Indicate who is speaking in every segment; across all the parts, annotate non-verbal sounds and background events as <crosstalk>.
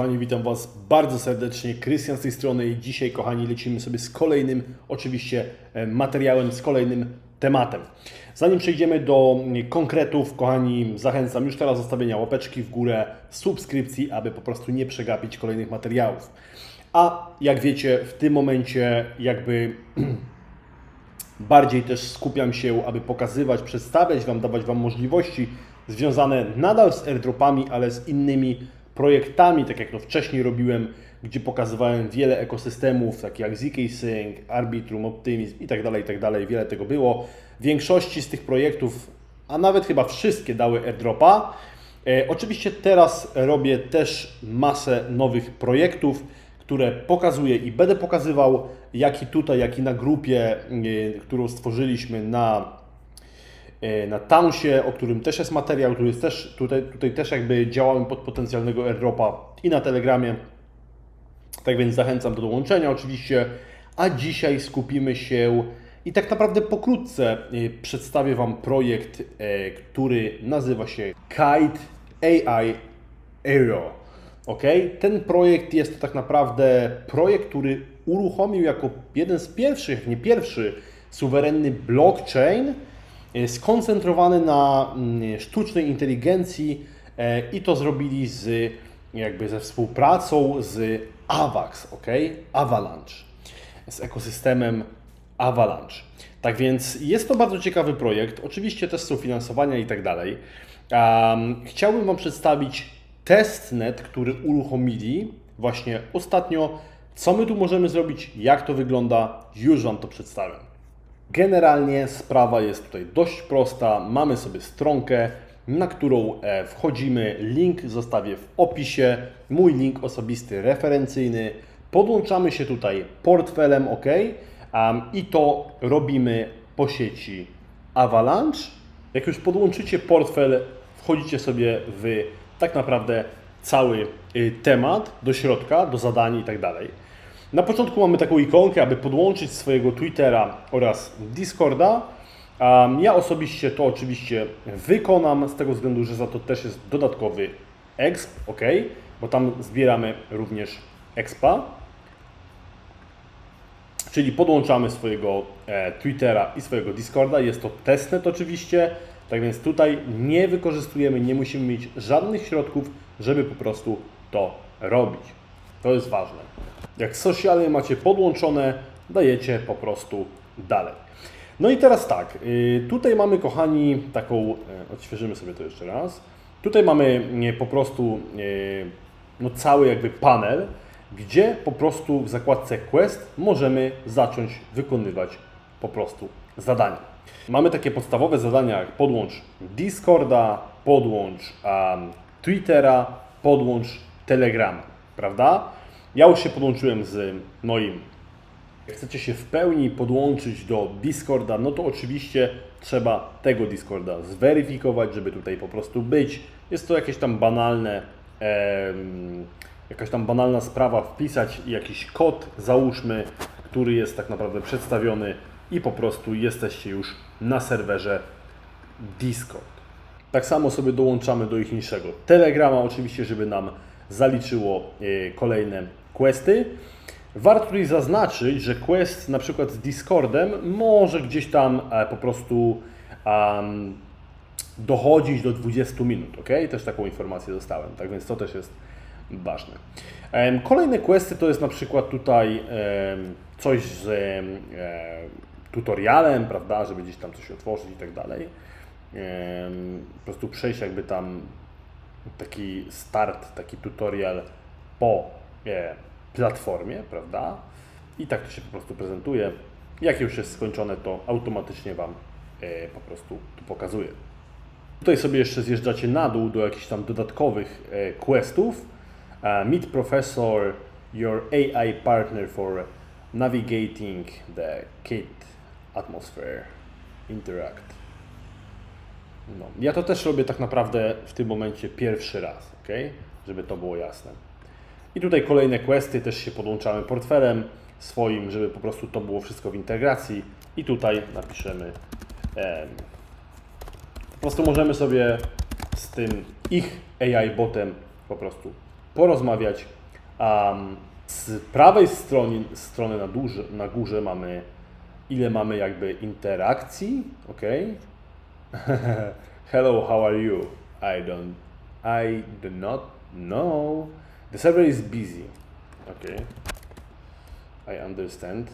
Speaker 1: Kochani, witam Was bardzo serdecznie. Krystian z tej strony i dzisiaj, kochani, lecimy sobie z kolejnym, oczywiście, e, materiałem, z kolejnym tematem. Zanim przejdziemy do konkretów, kochani, zachęcam już teraz do zostawienia łapeczki w górę, subskrypcji, aby po prostu nie przegapić kolejnych materiałów. A jak wiecie, w tym momencie jakby <clears throat> bardziej też skupiam się, aby pokazywać, przedstawiać Wam, dawać Wam możliwości związane nadal z airdropami, ale z innymi projektami, tak jak to wcześniej robiłem, gdzie pokazywałem wiele ekosystemów, takie jak ZK Sync, Arbitrum, Optimism tak tak dalej. Wiele tego było. W większości z tych projektów, a nawet chyba wszystkie dały airdropa. E, oczywiście teraz robię też masę nowych projektów, które pokazuję i będę pokazywał, jak i tutaj, jak i na grupie, e, którą stworzyliśmy na, na Townsie, o którym też jest materiał, który jest też, tutaj, tutaj też jakby działałem pod potencjalnego airdropa i na Telegramie. Tak więc zachęcam do dołączenia oczywiście, a dzisiaj skupimy się i tak naprawdę pokrótce e, przedstawię Wam projekt, e, który nazywa się Kite AI Aero. Ok? Ten projekt jest to tak naprawdę projekt, który uruchomił jako jeden z pierwszych, nie pierwszy, suwerenny blockchain e, skoncentrowany na mm, sztucznej inteligencji e, i to zrobili z jakby ze współpracą z AVAX, ok? Avalanche, z ekosystemem Avalanche. Tak więc jest to bardzo ciekawy projekt. Oczywiście też są finansowania i tak dalej. Chciałbym Wam przedstawić testnet, który uruchomili właśnie ostatnio. Co my tu możemy zrobić, jak to wygląda, już Wam to przedstawię. Generalnie sprawa jest tutaj dość prosta. Mamy sobie stronkę, na którą e, wchodzimy. Link zostawię w opisie. Mój link osobisty referencyjny. Podłączamy się tutaj portfelem, ok? Um, I to robimy po sieci Avalanche. Jak już podłączycie portfel, wchodzicie sobie w tak naprawdę cały y, temat do środka, do zadań i tak dalej. Na początku mamy taką ikonkę, aby podłączyć swojego Twittera oraz Discorda. Ja osobiście to oczywiście wykonam z tego względu, że za to też jest dodatkowy exp, ok? Bo tam zbieramy również expa. Czyli podłączamy swojego e, Twittera i swojego Discorda. Jest to testnet oczywiście, tak więc tutaj nie wykorzystujemy, nie musimy mieć żadnych środków, żeby po prostu to robić. To jest ważne. Jak sociale macie podłączone, dajecie po prostu dalej. No i teraz tak, y, tutaj mamy kochani taką, e, odświeżymy sobie to jeszcze raz. Tutaj mamy nie, po prostu e, no, cały jakby panel, gdzie po prostu w zakładce Quest możemy zacząć wykonywać po prostu zadania. Mamy takie podstawowe zadania jak podłącz Discorda, podłącz um, Twittera, podłącz Telegrama, prawda? Ja już się podłączyłem z moim. Jak chcecie się w pełni podłączyć do Discorda, no to oczywiście trzeba tego Discorda zweryfikować, żeby tutaj po prostu być. Jest to jakieś tam banalne em, jakaś tam banalna sprawa, wpisać jakiś kod, załóżmy, który jest tak naprawdę przedstawiony i po prostu jesteście już na serwerze Discord. Tak samo sobie dołączamy do ich niższego Telegrama, oczywiście, żeby nam zaliczyło e, kolejne questy. Warto tutaj zaznaczyć, że quest na przykład z Discordem może gdzieś tam e, po prostu um, dochodzić do 20 minut, ok? Też taką informację dostałem, tak więc to też jest ważne. Em, Kolejne questy to jest na przykład tutaj em, coś z e, tutorialem, prawda, żeby gdzieś tam coś otworzyć i tak dalej. Po prostu przejść jakby tam taki start, taki tutorial po e, platformie, prawda? I tak to się po prostu prezentuje. Jak już jest skończone, to automatycznie Wam e, po prostu tu pokazuje. Tutaj sobie jeszcze zjeżdżacie na dół do jakichś tam dodatkowych e, questów. Uh, meet Professor, your AI partner for navigating the Kate atmosphere. Interact. No. Ja to też robię tak naprawdę w tym momencie pierwszy raz, ok? Żeby to było jasne. I tutaj kolejne questy, też się podłączamy portfelem swoim, żeby po prostu to było wszystko w integracji. I tutaj napiszemy em, po prostu możemy sobie z tym ich AI botem po prostu porozmawiać. Um, z prawej strony, strony na, duże, na górze mamy ile mamy jakby interakcji, ok? <laughs> Hello, how are you? I don't, I do not know. The server is busy. Ok. I understand.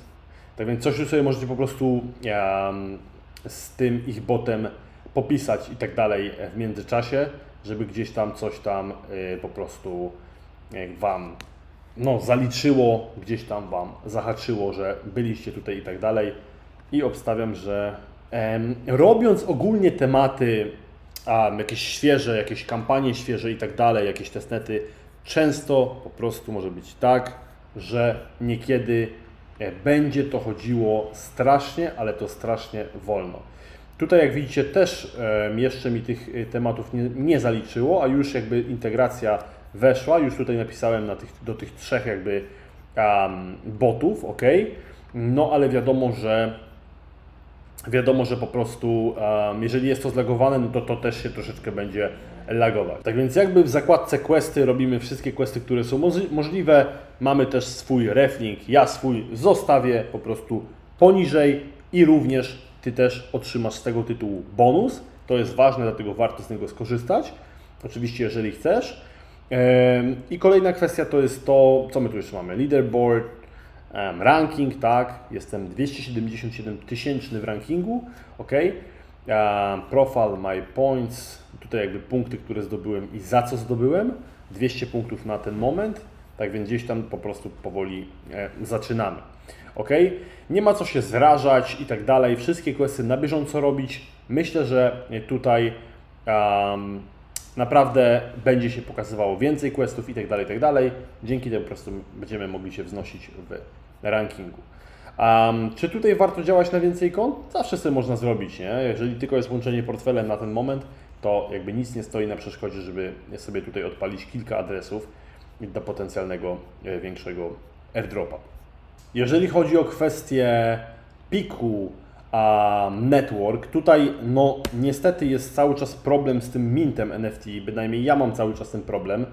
Speaker 1: Tak więc coś tu sobie możecie po prostu um, z tym ich botem popisać i tak dalej w międzyczasie, żeby gdzieś tam coś tam y, po prostu jak Wam no, zaliczyło, gdzieś tam Wam zahaczyło, że byliście tutaj i tak dalej. I obstawiam, że robiąc ogólnie tematy jakieś świeże, jakieś kampanie świeże i tak dalej, jakieś testnety, często po prostu może być tak, że niekiedy e, będzie to chodziło strasznie, ale to strasznie wolno. Tutaj jak widzicie też jeszcze mi tych e, tematów nie, nie zaliczyło, a już jakby integracja weszła, już tutaj napisałem na tych, do tych trzech jakby um, botów, ok, no ale wiadomo, że wiadomo, że po prostu jeżeli jest to zlagowane, no to to też się troszeczkę będzie lagować. Tak więc jakby w zakładce questy robimy wszystkie questy, które są możliwe. Mamy też swój reflink, ja swój zostawię po prostu poniżej i również Ty też otrzymasz z tego tytułu bonus. To jest ważne, dlatego warto z niego skorzystać. Oczywiście, jeżeli chcesz. I kolejna kwestia to jest to, co my tu jeszcze mamy. Leaderboard, ranking, tak. Jestem 277 tysięczny w rankingu, ok. Profile, my points, tutaj jakby punkty, które zdobyłem i za co zdobyłem. 200 punktów na ten moment, tak więc gdzieś tam po prostu powoli e, zaczynamy. Ok? Nie ma co się zrażać i tak dalej. Wszystkie questy na bieżąco robić. Myślę, że tutaj um, naprawdę będzie się pokazywało więcej questów i tak dalej, i tak. Dzięki temu po prostu będziemy mogli się wznosić w rankingu. Um, czy tutaj warto działać na więcej kont? Zawsze sobie można zrobić, nie? Jeżeli tylko jest łączenie portfelem na ten moment, to jakby nic nie stoi na przeszkodzie, żeby sobie tutaj odpalić kilka adresów do potencjalnego e, większego airdropa. Jeżeli chodzi o kwestię piku network, tutaj no niestety jest cały czas problem z tym mintem NFT, bynajmniej ja mam cały czas ten problem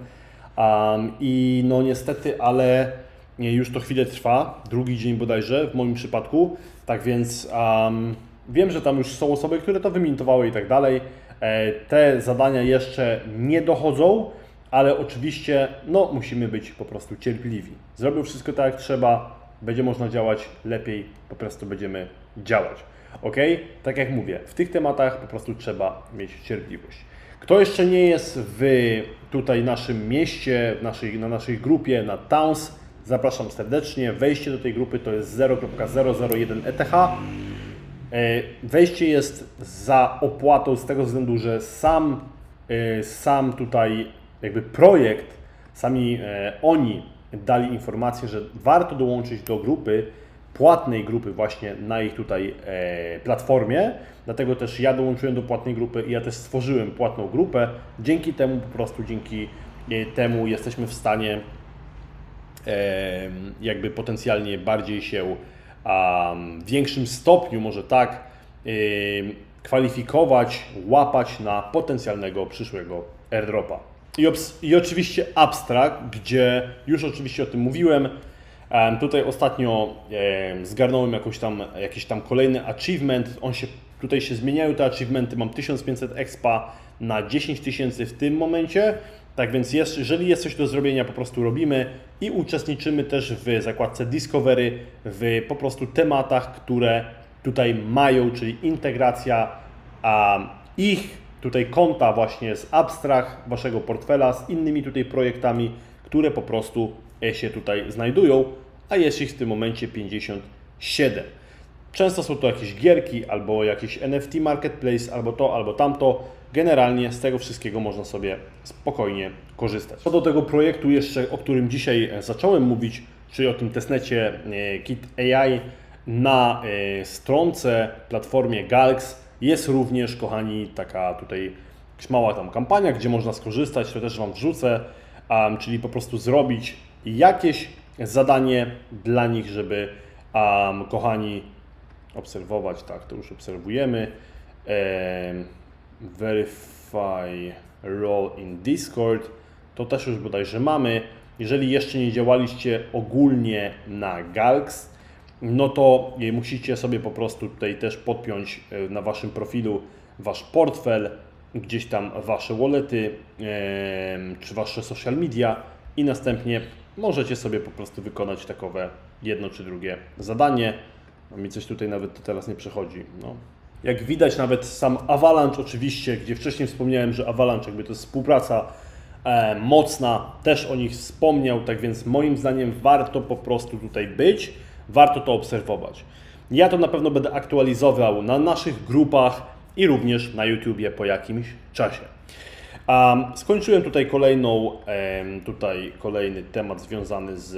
Speaker 1: um, i no niestety, ale już to chwilę trwa, drugi dzień bodajże w moim przypadku, tak więc um, wiem, że tam już są osoby, które to wymintowały i tak dalej. E, te zadania jeszcze nie dochodzą, ale oczywiście no, musimy być po prostu cierpliwi. Zrobił wszystko tak jak trzeba, będzie można działać lepiej, po prostu będziemy działać. Ok? Tak jak mówię, w tych tematach po prostu trzeba mieć cierpliwość. Kto jeszcze nie jest w tutaj naszym mieście, w naszej, na naszej grupie, na Towns, zapraszam serdecznie. Wejście do tej grupy to jest 0.001 ETH. E, Wejście jest za opłatą z tego względu, że sam, e, sam tutaj jakby projekt, sami e, oni dali informację, że warto dołączyć do grupy, płatnej grupy właśnie na ich tutaj e, platformie. Dlatego też ja dołączyłem do płatnej grupy i ja też stworzyłem płatną grupę. Dzięki temu po prostu, dzięki e, temu jesteśmy w stanie jakby potencjalnie bardziej się w większym stopniu, może tak, kwalifikować, łapać na potencjalnego przyszłego airdropa. I, I oczywiście abstract, gdzie już oczywiście o tym mówiłem. Tutaj ostatnio em, zgarnąłem jakąś tam, jakiś tam kolejny achievement. On się, tutaj się zmieniają te achievementy. Mam 1500 expa na 10 tysięcy w tym momencie. Tak więc jeżeli jest coś do zrobienia, po prostu robimy i uczestniczymy też w zakładce Discovery, w po prostu tematach, które tutaj mają, czyli integracja ich tutaj konta właśnie z abstrakt waszego portfela z innymi tutaj projektami, które po prostu e, się tutaj znajdują, a jest ich w tym momencie 57. Często są to jakieś gierki, albo jakiś NFT marketplace, albo to, albo tamto. Generalnie z tego wszystkiego można sobie spokojnie korzystać. Co do tego projektu jeszcze, o którym dzisiaj e, zacząłem mówić, czyli o tym testnecie e, Kit AI na e, stronce, platformie Galx jest również, kochani, taka tutaj mała tam kampania, gdzie można skorzystać, to też Wam wrzucę, czyli po prostu zrobić jakieś zadanie dla nich, żeby, um, kochani, obserwować, tak, to już obserwujemy. Em, verify role in Discord. to też już bodajże mamy. Jeżeli jeszcze nie działaliście ogólnie na Galks, no to e, musicie sobie po prostu tutaj też podpiąć e, na Waszym profilu Wasz portfel, gdzieś tam Wasze wallety, czy Wasze social media i następnie możecie sobie po prostu wykonać takowe jedno czy drugie zadanie. A mi coś tutaj nawet teraz nie przechodzi. No. Jak widać nawet sam Avalanche oczywiście, gdzie wcześniej wspomniałem, że Avalanche jakby to jest współpraca e, mocna, też o nich wspomniał, tak więc moim zdaniem warto po prostu tutaj być, warto to obserwować. Ja to na pewno będę aktualizował na naszych grupach i również na YouTubie po jakimś czasie. Um, skończyłem tutaj kolejną, em, tutaj kolejny temat związany z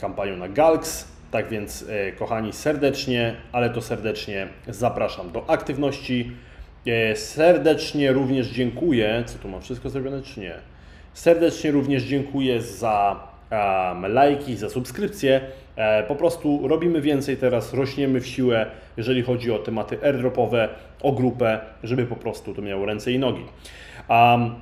Speaker 1: kampanią na Galks. Tak więc, e, kochani, serdecznie, ale to serdecznie zapraszam do aktywności. E, serdecznie również dziękuję. Co tu mam wszystko zrobione, czy nie? Serdecznie również dziękuję za um, lajki, za subskrypcje. E, po prostu robimy więcej teraz, rośniemy w siłę, jeżeli chodzi o tematy airdropowe, o grupę, żeby po prostu to miało ręce i nogi.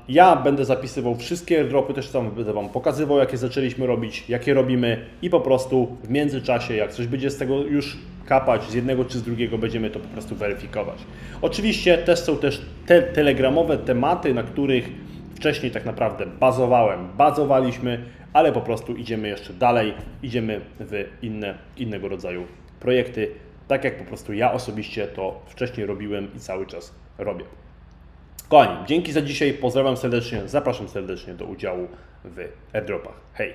Speaker 1: Ja będę zapisywał wszystkie airdropy, też tam będę Wam pokazywał, jakie zaczęliśmy robić, jakie robimy i po prostu w międzyczasie, jak coś będzie z tego już kapać, z jednego czy z drugiego, będziemy to po prostu weryfikować. Oczywiście też są też te telegramowe tematy, na których wcześniej tak naprawdę bazowałem, bazowaliśmy, ale po prostu idziemy jeszcze dalej, idziemy w inne, innego rodzaju projekty, tak jak po prostu ja osobiście to wcześniej robiłem i cały czas robię. Kochani, dzięki za dzisiaj, pozdrawiam serdecznie, zapraszam serdecznie do udziału w airdropach. Hej!